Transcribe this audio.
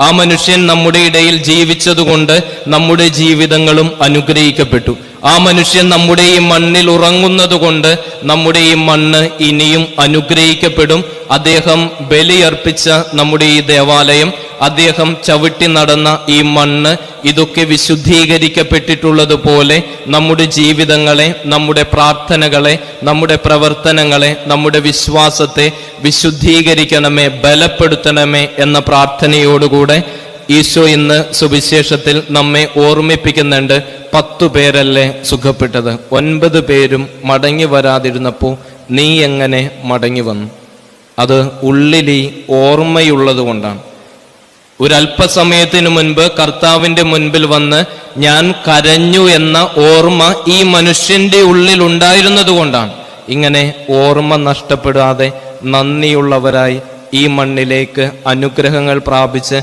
ആ മനുഷ്യൻ നമ്മുടെ ഇടയിൽ ജീവിച്ചതുകൊണ്ട് നമ്മുടെ ജീവിതങ്ങളും അനുഗ്രഹിക്കപ്പെട്ടു. ആ മനുഷ്യൻ നമ്മുടെ ഈ മണ്ണിൽ ഉറങ്ങുന്നത് കൊണ്ട് നമ്മുടെ ഈ മണ്ണ് ഇനിയും അനുഗ്രഹിക്കപ്പെടും. അദ്ദേഹം ബലിയർപ്പിച്ച നമ്മുടെ ഈ ദേവാലയം അദ്ദേഹം ചവിട്ടി നടന്ന ഈ മണ്ണ് ഇതൊക്കെ വിശുദ്ധീകരിക്കപ്പെട്ടിട്ടുള്ളത് പോലെ നമ്മുടെ ജീവിതങ്ങളെ നമ്മുടെ പ്രാർത്ഥനകളെ നമ്മുടെ പ്രവർത്തനങ്ങളെ നമ്മുടെ വിശ്വാസത്തെ വിശുദ്ധീകരിക്കണമേ ബലപ്പെടുത്തണമേ എന്ന പ്രാർത്ഥനയോടുകൂടെ ഈശോ ഇന്ന് സുവിശേഷത്തിൽ നമ്മെ ഓർമ്മിപ്പിക്കുന്നുണ്ട്. പത്തു പേരല്ലേ സുഖപ്പെട്ടത്? ഒൻപത് പേരും മടങ്ങി വരാതിരുന്നപ്പോൾ നീ എങ്ങനെ മടങ്ങി വന്നു? അത് ഉള്ളിലി ഓർമ്മയുള്ളത് കൊണ്ടാണ്. ഒരല്പസമയത്തിനു മുൻപ് കർത്താവിന്റെ മുൻപിൽ വന്ന് ഞാൻ കരഞ്ഞു എന്ന ഓർമ്മ ഈ മനുഷ്യന്റെ ഉള്ളിൽ ഉണ്ടായിരുന്നത് കൊണ്ടാണ്. ഇങ്ങനെ ഓർമ്മ നഷ്ടപ്പെടാതെ നന്ദിയുള്ളവരായി ഈ മണ്ണിലേക്ക് അനുഗ്രഹങ്ങൾ പ്രാപിച്ച്